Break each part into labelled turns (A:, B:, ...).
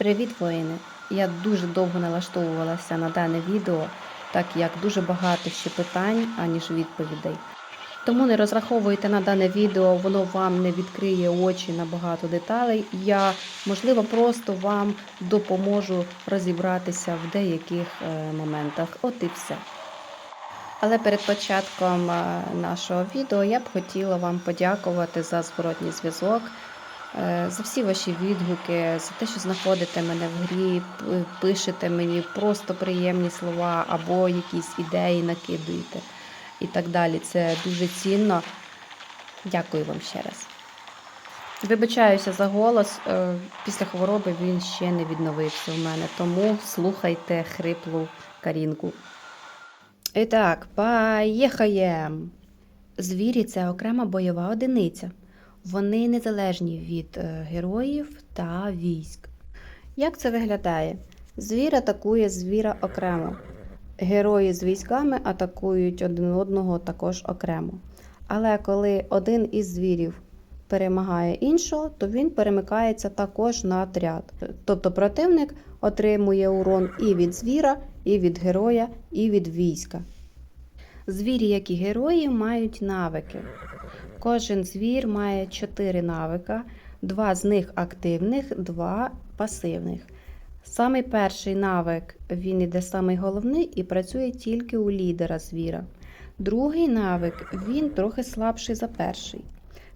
A: Привіт, воїни! Я дуже довго налаштовувалася на дане відео, так як дуже багато ще питань, аніж відповідей. Тому не розраховуйте на дане відео, воно вам не відкриє очі на багато деталей. Я, можливо, просто вам допоможу розібратися в деяких е, моментах. От і все. Але перед початком е, нашого відео я б хотіла вам подякувати за зворотній зв'язок, за всі ваші відгуки, за те, що знаходите мене в грі, пишете мені просто приємні слова або якісь ідеї накидуєте і так далі. Це дуже цінно. Дякую вам ще раз. Вибачаюся за голос. е, Після хвороби він ще не відновився в мене, тому слухайте хриплу карінку. І так, поїхаємо. Звірі це окрема бойова одиниця. Вони незалежні від е, героїв та військ. Як це виглядає? Звір атакує звіра окремо. Герої з військами атакують один одного також окремо. Але коли один із звірів перемагає іншого, то він перемикається також на отряд. Тобто противник отримує урон і від звіра, і від героя, і від війська. Звірі, як і герої, мають навики. Кожен звір має 4 навика, два з них активних, два пасивних. Самий перший навик він іде самий головний і працює тільки у лідера звіра. Другий навик він трохи слабший за перший.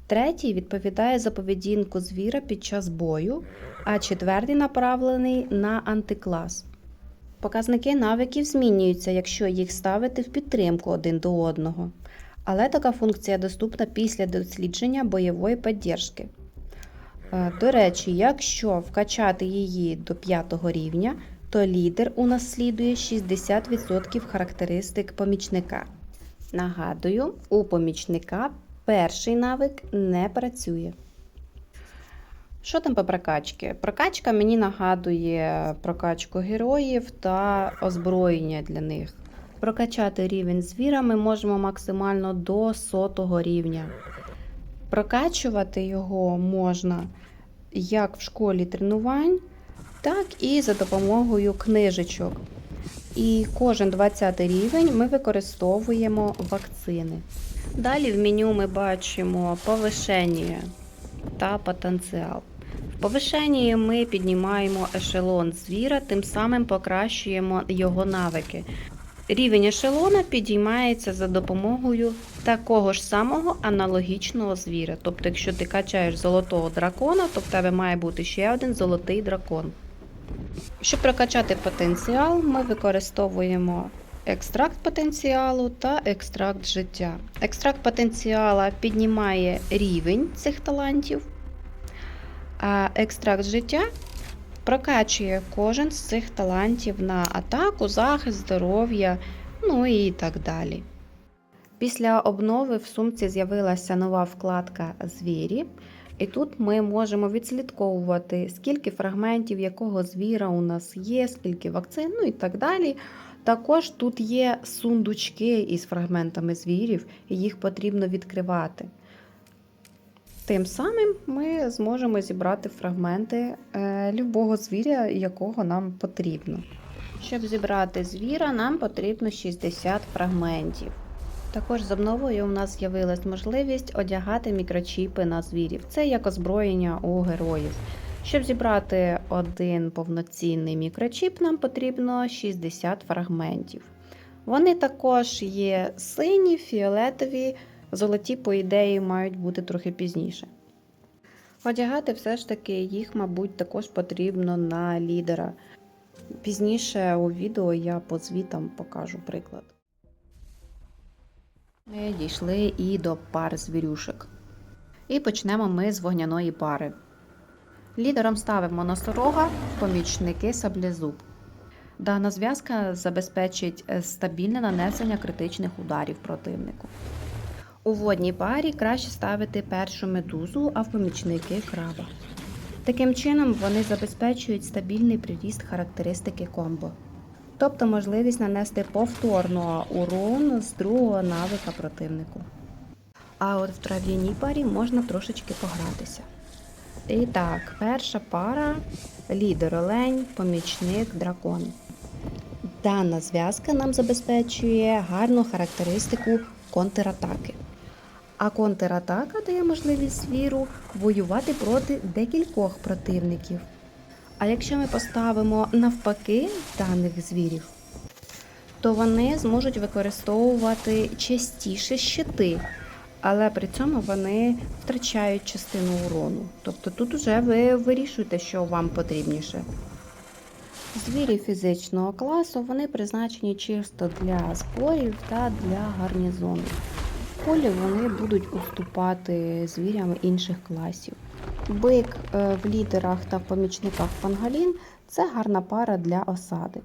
A: Третій відповідає за поведінку звіра під час бою, а четвертий направлений на антиклас. Показники навиків змінюються, якщо їх ставити в підтримку один до одного. Але така функція доступна після дослідження бойової підтримки. Е, До речі, якщо вкачати її до 5 рівня, то лідер унаслідує 60% характеристик помічника. Нагадую, у помічника перший навик не працює. Що там по прокачці? Прокачка мені нагадує прокачку героїв та озброєння для них. Прокачати рівень звіра ми можемо максимально до сотого рівня. Прокачувати його можна як в школі тренувань, так і за допомогою книжечок. І кожен 20 рівень ми використовуємо вакцини. Далі в меню ми бачимо повишення та потенціал. В повишенні ми піднімаємо ешелон звіра, тим самим покращуємо його навики. Рівень ешелона підіймається за допомогою такого ж самого аналогічного звіра. Тобто, якщо ти качаєш золотого дракона, то в тебе має бути ще один золотий дракон. Щоб прокачати потенціал, ми використовуємо екстракт потенціалу та екстракт життя. Екстракт потенціала піднімає рівень цих талантів, а екстракт життя прокачує кожен з цих талантів на атаку, захист, здоров'я, ну і так далі. Після обнови в сумці з'явилася нова вкладка Звірі, і тут ми можемо відслідковувати, скільки фрагментів якого звіра у нас є, скільки вакцин, ну і так далі. Також тут є сундучки із фрагментами звірів, і їх потрібно відкривати. Тим самим ми зможемо зібрати фрагменти е, любого звіря, якого нам потрібно. Щоб зібрати звіра, нам потрібно 60 фрагментів. Також з обновою у нас з'явилась можливість одягати мікрочіпи на звірів. Це як озброєння у героїв. Щоб зібрати один повноцінний мікрочіп, нам потрібно 60 фрагментів. Вони також є сині, фіолетові, золоті, по ідеї, мають бути трохи пізніше. Одягати все ж таки їх, мабуть, також потрібно на лідера. Пізніше у відео я по звітам покажу приклад. Ми дійшли і до пар звірюшек. І почнемо ми з вогняної пари. Лідером ставимо носорога, помічники саблезуб. Дана зв'язка забезпечить стабільне нанесення критичних ударів противнику. У водній парі краще ставити першу медузу, а в помічники краба. Таким чином вони забезпечують стабільний приріст характеристики комбо, тобто можливість нанести повторно урон з другого навика противнику. А от в трав'яній парі можна трошечки погратися. І так, перша пара лідер олень, помічник дракон. Дана зв'язка нам забезпечує гарну характеристику контратаки. А контратака дає можливість звіру воювати проти декількох противників. А якщо ми поставимо навпаки даних звірів, то вони зможуть використовувати частіше щити, але при цьому вони втрачають частину урону. Тобто тут вже ви вирішуєте, що вам потрібніше. Звірі фізичного класу вони призначені чисто для зборів та для гарнізону. Полі вони будуть уступати звірям інших класів. Бик е, в лідерах та в помічниках пангалін це гарна пара для осади.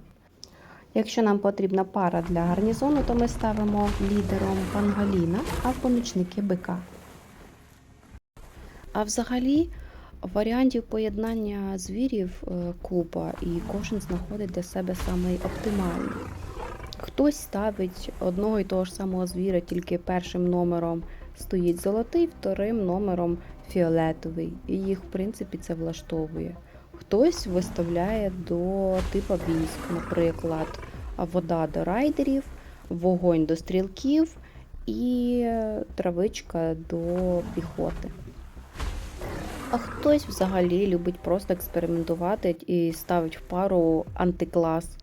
A: Якщо нам потрібна пара для гарнізону, то ми ставимо лідером пангаліна, а помічники бика. А взагалі варіантів поєднання звірів е, купа, і кожен знаходить для себе самий оптимальний. Хтось ставить одного і того ж самого звіра, тільки першим номером стоїть золотий, вторим номером фіолетовий, і їх, в принципі, це влаштовує. Хтось виставляє до типу військ, наприклад, вода до райдерів, вогонь до стрілків і травичка до піхоти. А хтось взагалі любить просто експериментувати і ставить в пару антиклас.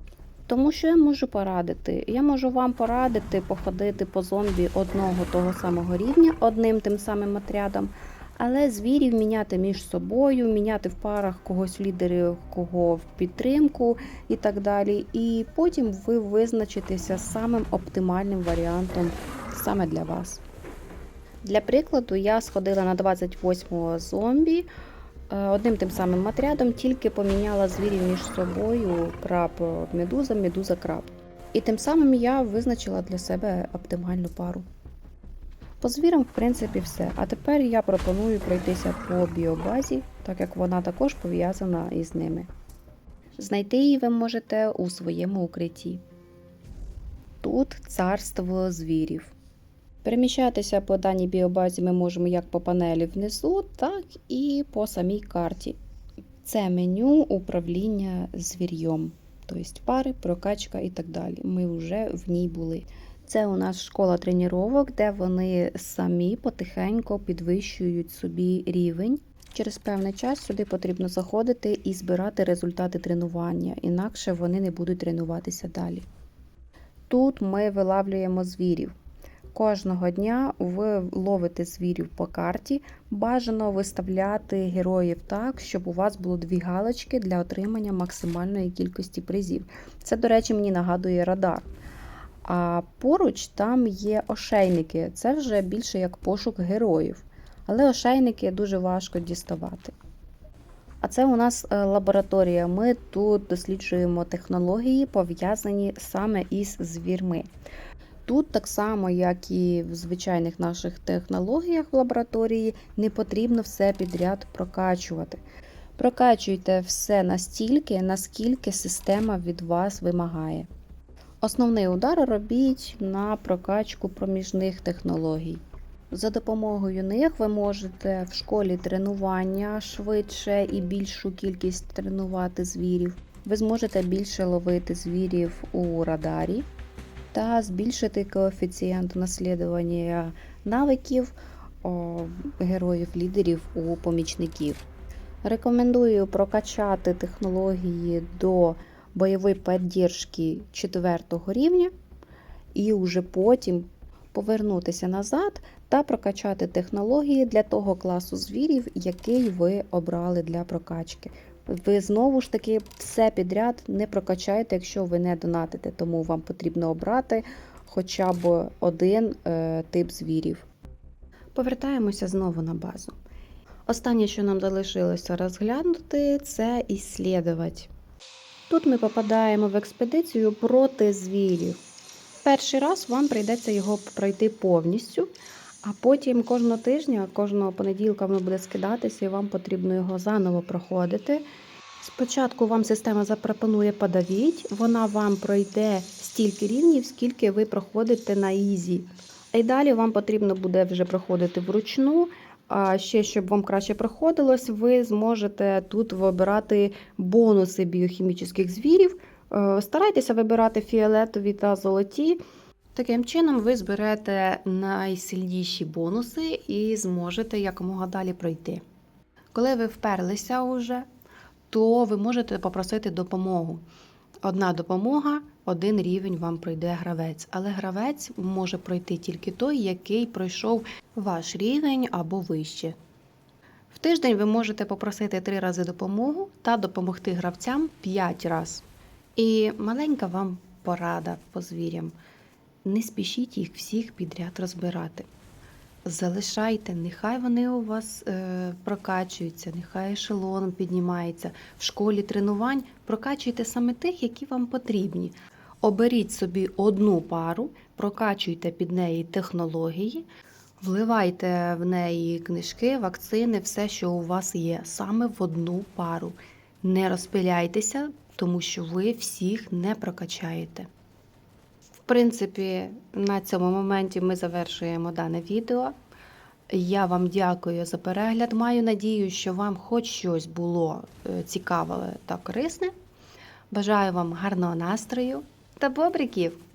A: Тому що я можу порадити. Я можу вам порадити походити по зомбі одного того самого рівня одним тим самим отрядом, але звірів міняти між собою, міняти в парах когось лідерів, кого в підтримку і так далі. І потім ви визначитеся самим оптимальним варіантом саме для вас. Для прикладу, я сходила на 28-го зомбі е, одним тим самим отрядом, тільки поміняла звірів між собою краб медуза, медуза краб. І тим самим я визначила для себе оптимальну пару. По звірам, в принципі, все. А тепер я пропоную пройтися по біобазі, так як вона також пов'язана із ними. Знайти її ви можете у своєму укритті. Тут царство звірів. Переміщатися по даній біобазі ми можемо як по панелі внизу, так і по самій карті. Це меню управління звір'йом, тобто пари, прокачка і так далі. Ми вже в ній були. Це у нас школа тренувань, де вони самі потихеньку підвищують собі рівень. Через певний час сюди потрібно заходити і збирати результати тренування, інакше вони не будуть тренуватися далі. Тут ми вилавлюємо звірів. Кожного дня ви ловите звірів по карті. Бажано виставляти героїв так, щоб у вас було дві галочки для отримання максимальної кількості призів. Це, до речі, мені нагадує радар. А поруч там є ошейники. Це вже більше як пошук героїв. Але ошейники дуже важко діставати. А це у нас е, лабораторія. Ми тут досліджуємо технології, пов'язані саме із звірми. Тут, так само, як і в звичайних наших технологіях в лабораторії, не потрібно все підряд прокачувати. Прокачуйте все настільки, наскільки система від вас вимагає. Основний удар робіть на прокачку проміжних технологій. За допомогою них ви можете в школі тренування швидше і більшу кількість тренувати звірів. Ви зможете більше ловити звірів у радарі та збільшити коефіцієнт наслідування навиків героїв-лідерів у помічників. Рекомендую прокачати технології до бойової підтримки 4 рівня і вже потім повернутися назад та прокачати технології для того класу звірів, який ви обрали для прокачки. Ви знову ж таки все підряд не прокачаєте, якщо ви не донатите, тому вам потрібно обрати хоча б один е, тип звірів. Повертаємося знову на базу. Останнє, що нам залишилося розглянути, це іслідувати. Тут ми попадаємо в експедицію проти звірів. Перший раз вам прийдеться його пройти повністю, а потім кожного тижня, кожного понеділка воно буде скидатися, і вам потрібно його заново проходити. Спочатку вам система запропонує подавіть, вона вам пройде стільки рівнів, скільки ви проходите на ізі. А й далі вам потрібно буде вже проходити вручну, А ще, щоб вам краще проходилось, ви зможете тут вибирати бонуси біохімічних звірів. Е, Старайтеся вибирати фіолетові та золоті. Таким чином, ви зберете найсильніші бонуси і зможете якомога далі пройти. Коли ви вперлися уже, то ви можете попросити допомогу. Одна допомога, один рівень вам пройде гравець, але гравець може пройти тільки той, який пройшов ваш рівень або вище. В тиждень ви можете попросити три рази допомогу та допомогти гравцям 5 разів. І маленька вам порада по звірям. Не спішіть їх всіх підряд розбирати. Залишайте, нехай вони у вас е, прокачуються, нехай ешелоном піднімається. В школі тренувань прокачуйте саме тих, які вам потрібні. Оберіть собі одну пару, прокачуйте під неї технології, вливайте в неї книжки, вакцини, все, що у вас є, саме в одну пару. Не розпиляйтеся, тому що ви всіх не прокачаєте. Принципі, на цьому моменті ми завершуємо дане відео. Я вам дякую за перегляд. Маю надію, що вам хоч щось було е, цікаве та корисне. Бажаю вам гарного настрою та бобриків!